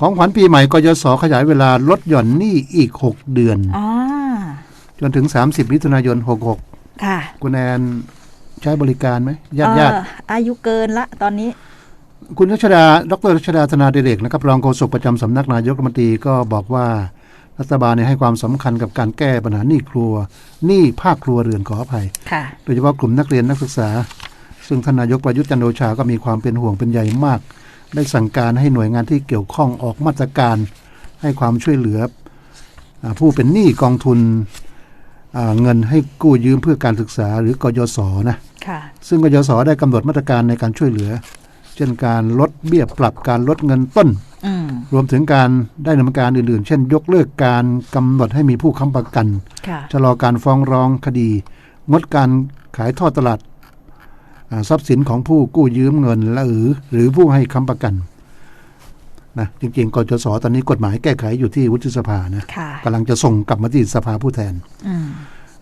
ของขวัญปีใหม่กยศขยายเวลาลดหย่อนหนี้อีก 6 เดือนอ๋อจนถึง 30มิถุนายน 66 ค่ะ คุณแอนใช้บริการไหมญาติญาติเอ่ออายุเกินละตอนนี้ คุณรัชดา ดรรัชดาธนาเดเรกนะครับรองโฆษกประจำสำนักนายกรัฐมนตรีก็บอกว่ารัฐบาลเนี่ยให้ความสำคัญกับการแก้ปัญหาหนี้ครัวหนี้ภาคครัวเรือนขออภัยค่ะโดยเฉพาะกลุ่มนักเรียนนักศึกษา ซึ่งท่านนายกประยุทธ์จันทร์โอชาก็มีความเป็นห่วงเป็นใยมาก ได้สั่งการให้หน่วยงานที่เกี่ยวข้องออกมาตรการให้ความช่วยเหลืออาผู้เป็นหนี้กองทุนอ่าเงินให้กู้ยืมเพื่อการศึกษาหรือกยศนะค่ะซึ่งกยศได้กำหนดมาตรการในการช่วยเหลือ เช่นการลดเบี้ยปรับการลดเงินต้นอืมรวมถึงการได้ดำเนินการอื่นๆ เช่น ยกเลิกการกำหนดให้มีผู้ค้ำประกันค่ะชะลอการฟ้องร้องคดี งดการขายทอดตลาดอ่า ทรัพย์สินของผู้กู้ยืมเงินและหรือหรือผู้ให้ค้ำประกันนะจริงๆกจสตอนนี้กฎหมายแก้ไขอยู่ที่วุฒิสภานะค่ะกำลังจะส่งกลับมาที่สภาผู้แทนอืม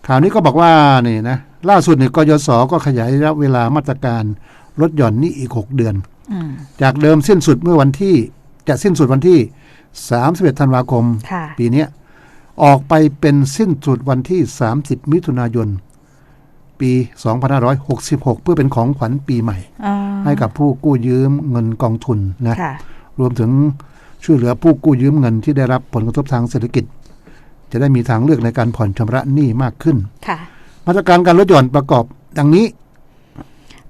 ข่าวนี้ก็บอกว่านี่นะล่าสุดเนี่ยกยศก็ขยายระยะเวลามาตรการลดหย่อนหนี้อีก 6 เดือนอืมจากเดิมสิ้นสุดเมื่อวันที่ จะสิ้นสุดวันที่ 31 ธันวาคมค่ะปีเนี้ยออกไปเป็นสิ้นสุดวันที่ 30 มิถุนายน ปี 2566 เพื่อเป็นของขวัญปีใหม่อ๋อให้กับผู้กู้ยืมเงินกองทุนนะค่ะรวมถึงช่วยเหลือผู้กู้ยืมเงินที่ได้รับผลกระทบทางเศรษฐกิจ จะได้มีทางเลือกในการผ่อนชำระหนี้มากขึ้นค่ะมาตรการการลดหย่อนประกอบดังนี้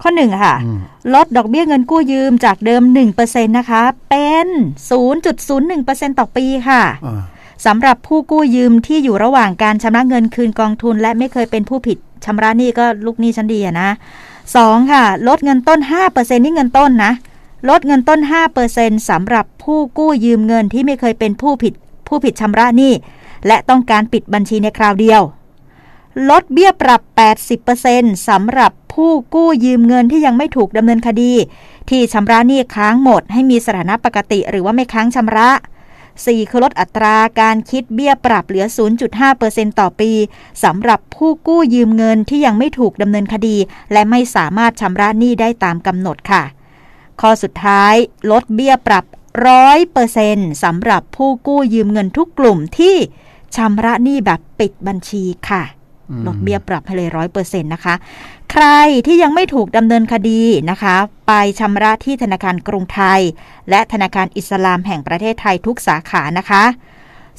ข้อหนึ่งค่ะอืมลดดอกเบี้ยเงินกู้ยืมจากเดิม 1%นะคะ เป็น 0.01%ต่อปีค่ะอ่า สำหรับผู้กู้ยืมที่อยู่ระหว่างการชำระเงินคืนกองทุน และไม่เคยเป็นผู้ผิดชำระหนี้ก็ลูกหนี้ชั้นดีอะนะสองค่ะ ลดเงินต้น 5%นี่เงินต้นนะ ลดเงินต้น 5%สำหรับผู้กู้ยืมเงินที่ไม่เคยเป็นผู้ผิดผู้ผิดชำระหนี้และต้องการปิดบัญชีในคราวเดียว ลดเบี้ยปรับ 80%สำหรับผู้กู้ยืมเงินที่ยังไม่ถูกดำเนินคดี ที่ชำระหนี้ค้างหมดให้มีสถานะปกติ หรือว่าไม่ค้างชำระ 4 คือลดอัตราการคิดเบี้ยปรับเหลือ 0.5%ต่อปีสำหรับผู้กู้ยืมเงินที่ยังไม่ถูกดำเนินคดี และไม่สามารถชำระหนี้ได้ตามกำหนดค่ะ ข้อสุดท้าย ลดเบี้ยปรับ 100%สำหรับผู้กู้ยืมเงินทุกกลุ่มที่ชำระหนี้แบบปิดบัญชีค่ะ ลดเบี้ยปรับให้เลยร้อยเปอร์เซ็นต์นะคะ ใครที่ยังไม่ถูกดำเนินคดีนะคะ ไปชำระที่ธนาคารกรุงไทย และธนาคารอิสลามแห่งประเทศไทยทุกสาขานะคะ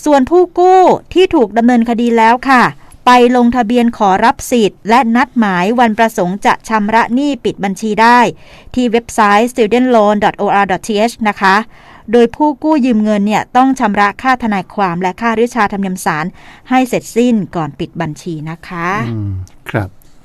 ส่วนผู้กู้ที่ถูกดำเนินคดีแล้วค่ะ ไปลงทะเบียนขอรับสิทธิ์ และนัดหมายวันประสงค์จะชำระหนี้ปิดบัญชีได้ ที่เว็บไซต์ studentloan.or.th นะคะ โดยผู้กู้ยืมเงินเนี่ยต้องชำระค่าทนายความและค่าริชาธรรมเนียมศาลให้เสร็จสิ้นก่อนปิดบัญชีนะคะครับ